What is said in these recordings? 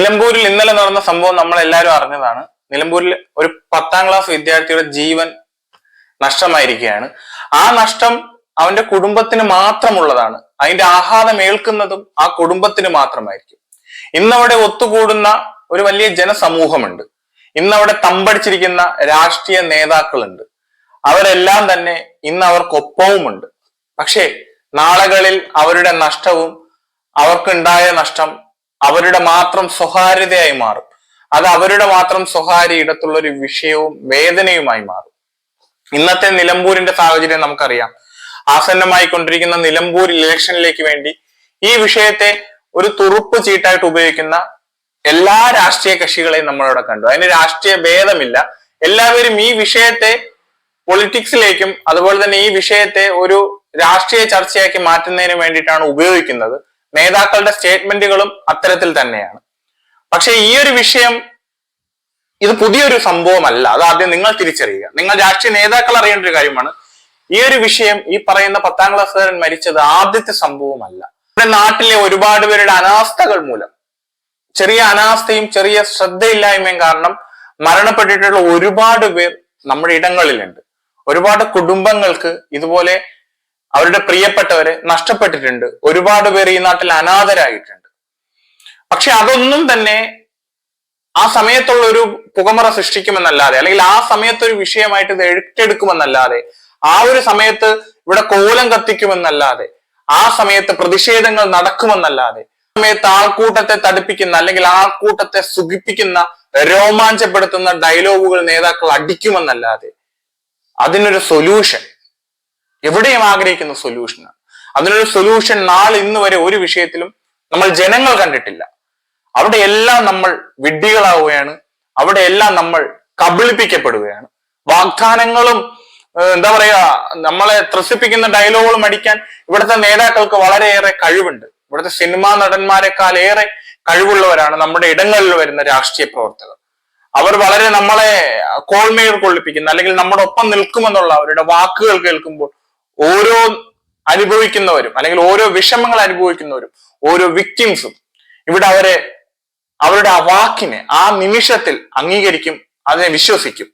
നിലമ്പൂരിൽ ഇന്നലെ നടന്ന സംഭവം നമ്മൾ എല്ലാവരും അറിഞ്ഞതാണ്. നിലമ്പൂരിൽ ഒരു പത്താം ക്ലാസ് വിദ്യാർത്ഥിയുടെ ജീവൻ നഷ്ടമായിരിക്കുകയാണ്. ആ നഷ്ടം അവന്റെ കുടുംബത്തിന് മാത്രമുള്ളതാണ്. അതിന്റെ ആഹ്ലാദം ഏൽക്കുന്നതും ആ കുടുംബത്തിന് മാത്രമായിരിക്കും. ഇന്നവിടെ ഒത്തുകൂടുന്ന ഒരു വലിയ ജനസമൂഹമുണ്ട്. ഇന്നവിടെ തമ്പടിച്ചിരിക്കുന്ന രാഷ്ട്രീയ നേതാക്കളുണ്ട്. അവരെല്ലാം തന്നെ ഇന്ന് അവർക്കൊപ്പവുമുണ്ട്. പക്ഷേ നാളുകളിൽ അവരുടെ നഷ്ടവും അവർക്കുണ്ടായ നഷ്ടം അവരുടെ മാത്രം സ്വകാര്യതയായി മാറും. അത് അവരുടെ മാത്രം സ്വകാര്യ ഇടത്തുള്ള ഒരു വിഷയവും വേദനയുമായി മാറും. ഇന്നത്തെ നിലമ്പൂരിന്റെ സാഹചര്യം നമുക്കറിയാം. ആസന്നമായി കൊണ്ടിരിക്കുന്ന നിലമ്പൂർ ഇലക്ഷനിലേക്ക് വേണ്ടി ഈ വിഷയത്തെ ഒരു തുറുപ്പ് ചീട്ടായിട്ട് ഉപയോഗിക്കുന്ന എല്ലാ രാഷ്ട്രീയ കക്ഷികളെയും നമ്മളവിടെ കണ്ടു. അതിന് രാഷ്ട്രീയ ഭേദമില്ല. എല്ലാവരും ഈ വിഷയത്തെ പൊളിറ്റിക്സിലേക്കും അതുപോലെ തന്നെ ഈ വിഷയത്തെ ഒരു രാഷ്ട്രീയ ചർച്ചയാക്കി മാറ്റുന്നതിന് വേണ്ടിയിട്ടാണ് ഉപയോഗിക്കുന്നത്. നേതാക്കളുടെ സ്റ്റേറ്റ്മെന്റുകളും അത്തരത്തിൽ തന്നെയാണ്. പക്ഷെ ഈ ഒരു വിഷയം ഇത് പുതിയൊരു സംഭവമല്ല. അത് ആദ്യം നിങ്ങൾ തിരിച്ചറിയുക. നിങ്ങൾ രാഷ്ട്രീയ നേതാക്കൾ അറിയേണ്ട ഒരു കാര്യമാണ്. ഈ ഒരു വിഷയം ഈ പറയുന്ന പത്താം ക്ലാസ്സുകാരൻ മരിച്ചത് ആദ്യത്തെ സംഭവമല്ല. നമ്മുടെ നാട്ടിലെ ഒരുപാട് പേരുടെ അനാസ്ഥകൾ മൂലം. ചെറിയ അനാസ്ഥയും ചെറിയ ശ്രദ്ധയില്ലായ്മയും കാരണം മരണപ്പെട്ടിട്ടുള്ള ഒരുപാട് പേർ നമ്മുടെ ഇടങ്ങളിലുണ്ട്. ഒരുപാട് കുടുംബങ്ങൾക്ക് ഇതുപോലെ അവരുടെ പ്രിയപ്പെട്ടവരെ നഷ്ടപ്പെട്ടിട്ടുണ്ട്. ഒരുപാട് പേർ ഈ നാട്ടിൽ അനാഥരായിട്ടുണ്ട്. പക്ഷെ അതൊന്നും തന്നെ ആ സമയത്തുള്ള ഒരു പുകമറ സൃഷ്ടിക്കുമെന്നല്ലാതെ അല്ലെങ്കിൽ ആ സമയത്ത് ഒരു വിഷയമായിട്ട് ഇത് ഏറ്റെടുക്കുമെന്നല്ലാതെ ആ ഒരു സമയത്ത് ഇവിടെ കോലം കത്തിക്കുമെന്നല്ലാതെ ആ സമയത്ത് പ്രതിഷേധങ്ങൾ നടക്കുമെന്നല്ലാതെ സമയത്ത് ആൾക്കൂട്ടത്തെ തടുപ്പിക്കുന്ന അല്ലെങ്കിൽ ആൾക്കൂട്ടത്തെ സുഖിപ്പിക്കുന്ന രോമാഞ്ചപ്പെടുത്തുന്ന ഡയലോഗുകൾ നേതാക്കൾ അടിക്കുമെന്നല്ലാതെ അതിനൊരു സൊല്യൂഷൻ എവിടെയും ആഗ്രഹിക്കുന്ന സൊല്യൂഷനാണ് അതിനൊരു സൊല്യൂഷൻ നാളെ ഇന്ന് വരെ ഒരു വിഷയത്തിലും നമ്മൾ ജനങ്ങൾ കണ്ടിട്ടില്ല. അവിടെ എല്ലാം നമ്മൾ വിഡ്ഢികളാവുകയാണ്. അവിടെ എല്ലാം നമ്മൾ കബളിപ്പിക്കപ്പെടുകയാണ്. വാഗ്ദാനങ്ങളും എന്താ പറയാ നമ്മളെ ത്രസിപ്പിക്കുന്ന ഡയലോഗുകളും അടിക്കാൻ ഇവിടുത്തെ നേതാക്കൾക്ക് വളരെയേറെ കഴിവുണ്ട്. ഇവിടുത്തെ സിനിമാ നടന്മാരെക്കാൾ ഏറെ കഴിവുള്ളവരാണ് നമ്മുടെ ഇടങ്ങളിൽ വരുന്ന രാഷ്ട്രീയ പ്രവർത്തകർ. അവർ വളരെ നമ്മളെ കോൾമേയർ കൊള്ളിപ്പിക്കുന്ന അല്ലെങ്കിൽ നമ്മുടെ ഒപ്പം നിൽക്കുമെന്നുള്ള അവരുടെ വാക്കുകൾ കേൾക്കുമ്പോൾ ഓരോ അനുഭവിക്കുന്നവരും അല്ലെങ്കിൽ ഓരോ വിഷമങ്ങൾ അനുഭവിക്കുന്നവരും ഓരോ വിക്ടിംസും ഇവിടെ അവരെ അവരുടെ ആ വാക്കിനെ ആ നിമിഷത്തിൽ അംഗീകരിക്കും അതിനെ വിശ്വസിക്കും.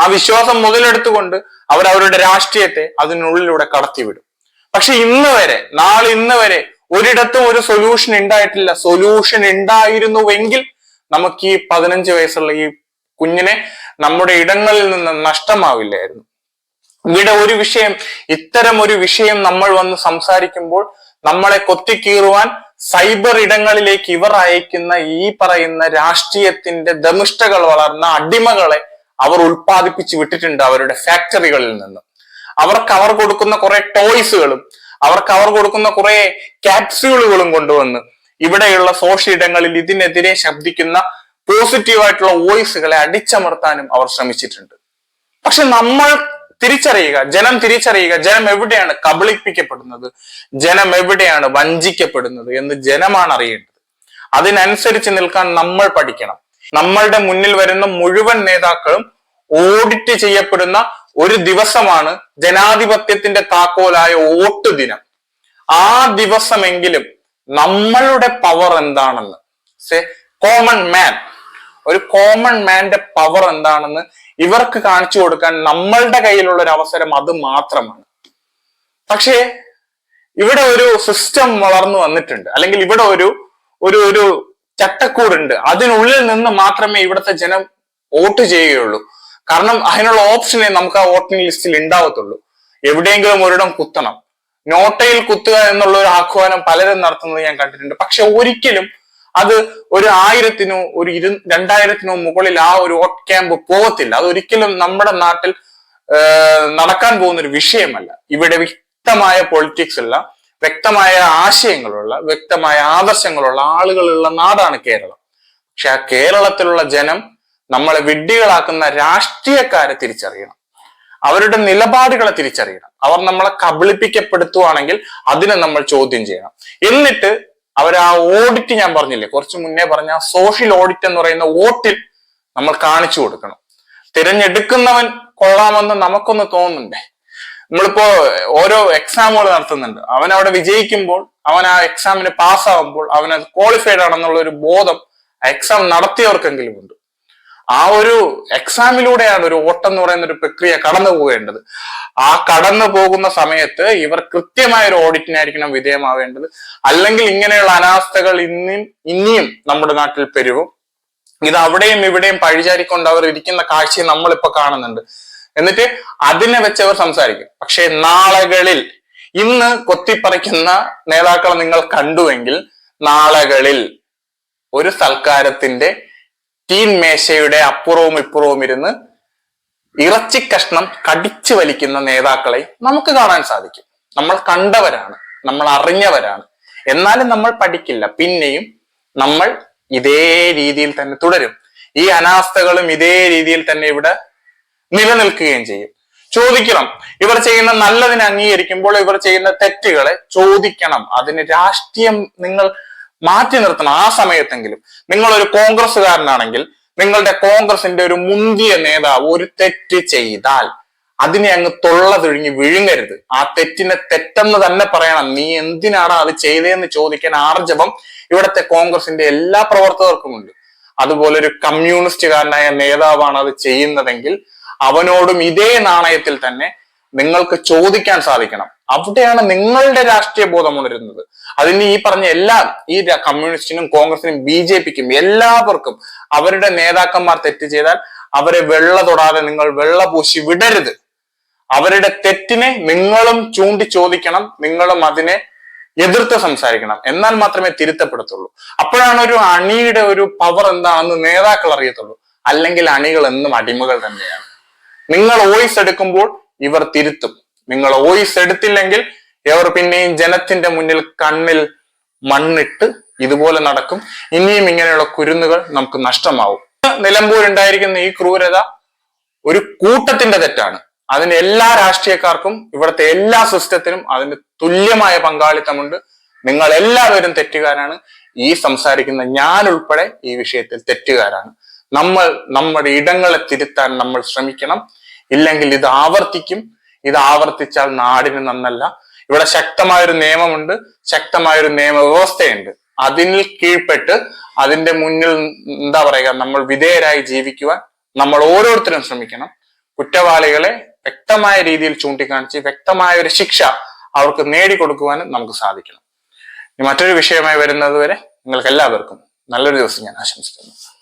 ആ വിശ്വാസം മുതലെടുത്തുകൊണ്ട് അവർ അവരുടെ രാഷ്ട്രീയത്തെ അതിനുള്ളിലൂടെ കടത്തിവിടും. പക്ഷെ ഇന്ന് വരെ നാളെ ഇന്ന് വരെ ഒരിടത്തും ഒരു സൊല്യൂഷൻ ഉണ്ടായിട്ടില്ല. സൊല്യൂഷൻ ഉണ്ടായിരുന്നുവെങ്കിൽ നമുക്ക് ഈ പതിനഞ്ച് വയസ്സുള്ള ഈ കുഞ്ഞിനെ നമ്മുടെ ഇടങ്ങളിൽ നിന്ന് നഷ്ടമാവില്ലായിരുന്നു. ഇവിടെ ഒരു വിഷയം ഇത്തരം ഒരു വിഷയം നമ്മൾ വന്ന് സംസാരിക്കുമ്പോൾ നമ്മളെ കൊത്തിക്കീറുവാൻ സൈബർ ഇടങ്ങളിലേക്ക് ഇവർ അയക്കുന്ന ഈ പറയുന്ന രാഷ്ട്രീയത്തിന്റെ ദമിഷ്ടകൾ വളർന്ന അടിമകളെ അവർ ഉൽപ്പാദിപ്പിച്ചു വിട്ടിട്ടുണ്ട് അവരുടെ ഫാക്ടറികളിൽ നിന്ന്. അവർക്ക് അവർ കൊടുക്കുന്ന കുറെ ടോയ്സുകളും അവർക്ക് അവർ കൊടുക്കുന്ന കുറെ ക്യാപ്സ്യൂളുകളും കൊണ്ടുവന്ന് ഇവിടെയുള്ള സോഷ്യൽ ഇടങ്ങളിൽ ഇതിനെതിരെ ശബ്ദിക്കുന്ന പോസിറ്റീവായിട്ടുള്ള വോയിസുകളെ അടിച്ചമർത്താനും അവർ ശ്രമിച്ചിട്ടുണ്ട്. പക്ഷെ നമ്മൾ തിരിച്ചറിയുക ജനം തിരിച്ചറിയുക ജനം എവിടെയാണ് കബളിപ്പിക്കപ്പെടുന്നത് ജനം എവിടെയാണ് വഞ്ചിക്കപ്പെടുന്നത് എന്ന് ജനമാണ് അറിയേണ്ടത്. അതിനനുസരിച്ച് നിൽക്കാൻ നമ്മൾ പഠിക്കണം. നമ്മളുടെ മുന്നിൽ വരുന്ന മുഴുവൻ നേതാക്കളും ഓഡിറ്റ് ചെയ്യപ്പെടുന്ന ഒരു ദിവസമാണ് ജനാധിപത്യത്തിന്റെ താക്കോലായ വോട്ട് ദിനം. ആ ദിവസമെങ്കിലും നമ്മളുടെ പവർ എന്താണെന്ന്? കോമൺ മാൻ ഒരു കോമൺ മാന്റെ പവർ എന്താണെന്ന് ഇവർക്ക് കാണിച്ചു കൊടുക്കാൻ നമ്മളുടെ കയ്യിലുള്ള ഒരു അവസരം അത് മാത്രമാണ്. പക്ഷേ ഇവിടെ ഒരു സിസ്റ്റം വളർന്നു വന്നിട്ടുണ്ട്. അല്ലെങ്കിൽ ഇവിടെ ഒരു ഒരു ഒരു ചട്ടക്കൂടുണ്ട്. അതിനുള്ളിൽ നിന്ന് മാത്രമേ ഇവിടുത്തെ ജനം വോട്ട് ചെയ്യുകയുള്ളൂ. കാരണം അതിനുള്ള ഓപ്ഷനെ നമുക്ക് ആ വോട്ടിംഗ് ലിസ്റ്റിൽ ഉണ്ടാവത്തുള്ളൂ. എവിടെയെങ്കിലും ഒരിടം കുത്തണം. നോട്ടയിൽ കുത്തുക എന്നുള്ള ഒരു ആഹ്വാനം പലരും നടത്തുന്നത് ഞാൻ കണ്ടിട്ടുണ്ട്. പക്ഷെ ഒരിക്കലും അത് ഒരു ആയിരത്തിനോ ഒരു ഇരു രണ്ടായിരത്തിനോ മുകളിൽ ആ ഒരു വോട്ട് ക്യാമ്പ് പോകത്തില്ല അത് ഒരിക്കലും നമ്മുടെ നാട്ടിൽ നടക്കാൻ പോകുന്ന ഒരു വിഷയമല്ല. ഇവിടെ വ്യക്തമായ പൊളിറ്റിക്സ് ഉള്ള വ്യക്തമായ ആശയങ്ങളുള്ള വ്യക്തമായ ആദർശങ്ങളുള്ള ആളുകളുള്ള നാടാണ് കേരളം. പക്ഷെ ആ കേരളത്തിലുള്ള ജനം നമ്മളെ വിഡ്ഢികളാക്കുന്ന രാഷ്ട്രീയക്കാരെ തിരിച്ചറിയണം. അവരുടെ നിലപാടുകളെ തിരിച്ചറിയണം. അവർ നമ്മളെ കബളിപ്പിക്കപ്പെടുത്തുവാണെങ്കിൽ അതിനെ നമ്മൾ ചോദ്യം ചെയ്യണം. എന്നിട്ട് അവർ ആ ഓഡിറ്റ് ഞാൻ പറഞ്ഞില്ലേ? കുറച്ച് മുന്നേ പറഞ്ഞ സോഷ്യൽ ഓഡിറ്റ് എന്ന് പറയുന്ന വോട്ടിൽ നമ്മൾ കാണിച്ചു കൊടുക്കണം. തിരഞ്ഞെടുക്കുന്നവൻ കൊള്ളാമെന്ന് നമുക്കൊന്ന് തോന്നുന്നുണ്ടേ? നമ്മളിപ്പോ ഓരോ എക്സാമുകൾ നടത്തുന്നുണ്ട്. അവൻ അവിടെ വിജയിക്കുമ്പോൾ അവൻ ആ എക്സാമിന് പാസ്സാവുമ്പോൾ അവൻ അത് ക്വാളിഫൈഡ് ആണെന്നുള്ള ഒരു ബോധം എക്സാം നടത്തിയവർക്കെങ്കിലും ഉണ്ട്. ആ ഒരു എക്സാമിലൂടെയാണ് ഒരു ഓട്ടം എന്ന് പറയുന്ന ഒരു പ്രക്രിയ കടന്നു പോകേണ്ടത് ആ കടന്നു പോകുന്ന സമയത്ത് ഇവർ കൃത്യമായ ഒരു ഓഡിറ്റിനായിരിക്കണം വിധേയമാവേണ്ടത്. അല്ലെങ്കിൽ ഇങ്ങനെയുള്ള അനാസ്ഥകൾ ഇന്നും ഇനിയും നമ്മുടെ നാട്ടിൽ പെരുവും. ഇത് അവിടെയും ഇവിടെയും പഴിചാരിക്കൊണ്ട് അവർ ഇരിക്കുന്ന കാഴ്ച നമ്മളിപ്പോ കാണുന്നുണ്ട്. എന്നിട്ട് അതിനെ വെച്ച് അവർ സംസാരിക്കും. പക്ഷെ നാളകളിൽ ഇന്ന് കൊത്തിപ്പറിക്കുന്ന നേതാക്കളെ നിങ്ങൾ കണ്ടുവെങ്കിൽ നാളകളിൽ ഒരു സൽക്കാരത്തിന്റെ തീൻ മേശയുടെ അപ്പുറവും ഇപ്പുറവും ഇരുന്ന് ഇറച്ചി കഷ്ണം കടിച്ചു വലിക്കുന്ന നേതാക്കളെ നമുക്ക് കാണാൻ സാധിക്കും. നമ്മൾ കണ്ടവരാണ് നമ്മൾ അറിഞ്ഞവരാണ്. എന്നാലും നമ്മൾ പഠിക്കില്ല. പിന്നെയും നമ്മൾ ഇതേ രീതിയിൽ തന്നെ തുടരും. ഈ അനാസ്ഥകളും ഇതേ രീതിയിൽ തന്നെ ഇവിടെ നിലനിൽക്കുകയും ചെയ്യും. ചോദിക്കണം ഇവർ ചെയ്യുന്ന നല്ലതിനെ അംഗീകരിക്കുമ്പോൾ ഇവർ ചെയ്യുന്ന തെറ്റുകളെ ചോദിക്കണം. അതിന് രാഷ്ട്രീയം നിങ്ങൾ മാറ്റി നിർത്തണം. ആ സമയത്തെങ്കിലും നിങ്ങൾ ഒരു കോൺഗ്രസ്സുകാരനാണെങ്കിൽ നിങ്ങളുടെ കോൺഗ്രസിന്റെ ഒരു മുന്തിയ നേതാവ് ഒരു തെറ്റ് ചെയ്താൽ അതിനെ അങ്ങ് തൊള്ള വിഴുങ്ങരുത്. ആ തെറ്റിനെ തെറ്റെന്ന് തന്നെ പറയണം. നീ എന്തിനാണ് അത് ചെയ്തതെന്ന് ചോദിക്കാൻ ആർജവം ഇവിടുത്തെ കോൺഗ്രസിന്റെ എല്ലാ പ്രവർത്തകർക്കുമുണ്ട് അതുപോലെ ഒരു കമ്മ്യൂണിസ്റ്റുകാരനായ നേതാവാണ് അത് ചെയ്യുന്നതെങ്കിൽ അവനോടും ഇതേ നാണയത്തിൽ തന്നെ നിങ്ങൾക്ക് ചോദിക്കാൻ സാധിക്കണം. അവിടെയാണ് നിങ്ങളുടെ രാഷ്ട്രീയ ബോധം ഉണരുന്നത്. അതിന് ഈ പറഞ്ഞ എല്ലാ ഈ കമ്മ്യൂണിസ്റ്റിനും കോൺഗ്രസിനും ബി ജെ പിക്കും എല്ലാവർക്കും അവരുടെ നേതാക്കന്മാർ തെറ്റ് ചെയ്താൽ അവരെ വെള്ള തൊടാതെ നിങ്ങൾ വെള്ള പൂശി വിടരുത്. അവരുടെ തെറ്റിനെ നിങ്ങളും ചൂണ്ടി ചോദിക്കണം നിങ്ങളും അതിനെ എതിർത്ത് സംസാരിക്കണം. എന്നാൽ മാത്രമേ തിരുത്തപ്പെടുത്തുള്ളൂ. അപ്പോഴാണ് ഒരു അണിയുടെ ഒരു പവർ എന്താണെന്ന് നേതാക്കൾ അറിയത്തുള്ളൂ. അല്ലെങ്കിൽ അണികൾ എന്നും അടിമകൾ തന്നെയാണ്. നിങ്ങൾ വോയിസ് എടുക്കുമ്പോൾ ഇവർ തിരുത്തും. നിങ്ങൾ ഓയിസ് എടുത്തില്ലെങ്കിൽ ഇവർ പിന്നെയും ജനത്തിന്റെ മുന്നിൽ കണ്ണിൽ മണ്ണിട്ട് ഇതുപോലെ നടക്കും. ഇനിയും ഇങ്ങനെയുള്ള കുരുന്നുകൾ നമുക്ക് നഷ്ടമാവും. നിലമ്പൂർ ഉണ്ടായിരിക്കുന്ന ഈ ക്രൂരത ഒരു കൂട്ടത്തിന്റെ തെറ്റാണ്. അതിന് എല്ലാ രാഷ്ട്രീയക്കാർക്കും ഇവിടുത്തെ എല്ലാ സിസ്റ്റത്തിനും അതിന് തുല്യമായ പങ്കാളിത്തമുണ്ട്. നിങ്ങൾ എല്ലാവരും തെറ്റുകാരാണ്. ഈ സംസാരിക്കുന്ന ഞാൻ ഉൾപ്പെടെ ഈ വിഷയത്തിൽ തെറ്റുകാരാണ്. നമ്മൾ നമ്മുടെ ഇടങ്ങളെ തിരുത്താൻ നമ്മൾ ശ്രമിക്കണം. ഇല്ലെങ്കിൽ ഇത് ആവർത്തിക്കും. ഇത് ആവർത്തിച്ചാൽ നാടിന് നന്നല്ല. ഇവിടെ ശക്തമായൊരു നിയമമുണ്ട്. ശക്തമായൊരു നിയമവ്യവസ്ഥയുണ്ട്. അതിൽ കീഴ്പ്പെട്ട് അതിന്റെ മുന്നിൽ എന്താ പറയുക നമ്മൾ വിധേയരായി ജീവിക്കുവാൻ നമ്മൾ ഓരോരുത്തരും ശ്രമിക്കണം. കുറ്റവാളികളെ വ്യക്തമായ രീതിയിൽ ചൂണ്ടിക്കാണിച്ച് വ്യക്തമായ ഒരു ശിക്ഷ അവർക്ക് നേടിക്കൊടുക്കുവാനും നമുക്ക് സാധിക്കണം. മറ്റൊരു വിഷയമായി വരുന്നത് വരെ നിങ്ങൾക്ക് എല്ലാവർക്കും നല്ലൊരു ദിവസം ഞാൻ ആശംസിക്കുന്നു.